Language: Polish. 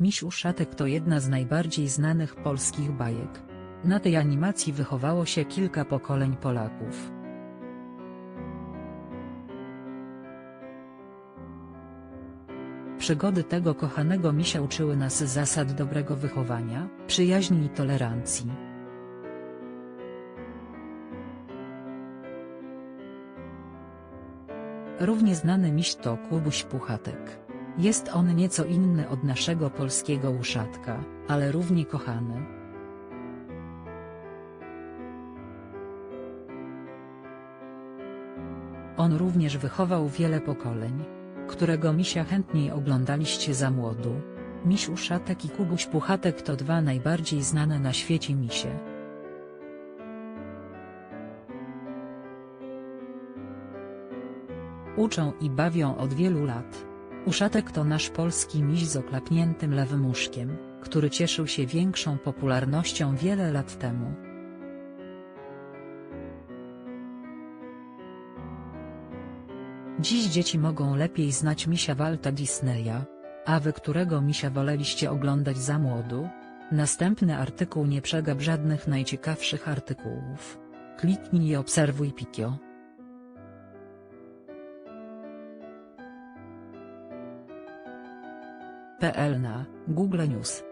Miś Uszatek to jedna z najbardziej znanych polskich bajek. Na tej animacji wychowało się kilka pokoleń Polaków. Przygody tego kochanego misia uczyły nas zasad dobrego wychowania, przyjaźni i tolerancji. Równie znany miś to Kubuś Puchatek. Jest on nieco inny od naszego polskiego uszatka, ale równie kochany. On również wychował wiele pokoleń, którego misia chętniej oglądaliście za młodu. Miś Uszatek i Kubuś Puchatek to dwa najbardziej znane na świecie misie. Uczą i bawią od wielu lat. Uszatek to nasz polski miś z oklapniętym lewym uszkiem, który cieszył się większą popularnością wiele lat temu. Dziś dzieci mogą lepiej znać misia Walta Disneya. A wy którego misia woleliście oglądać za młodu? Następny artykuł nie przegap żadnych najciekawszych artykułów. Kliknij i obserwuj Pikio. PL na Google News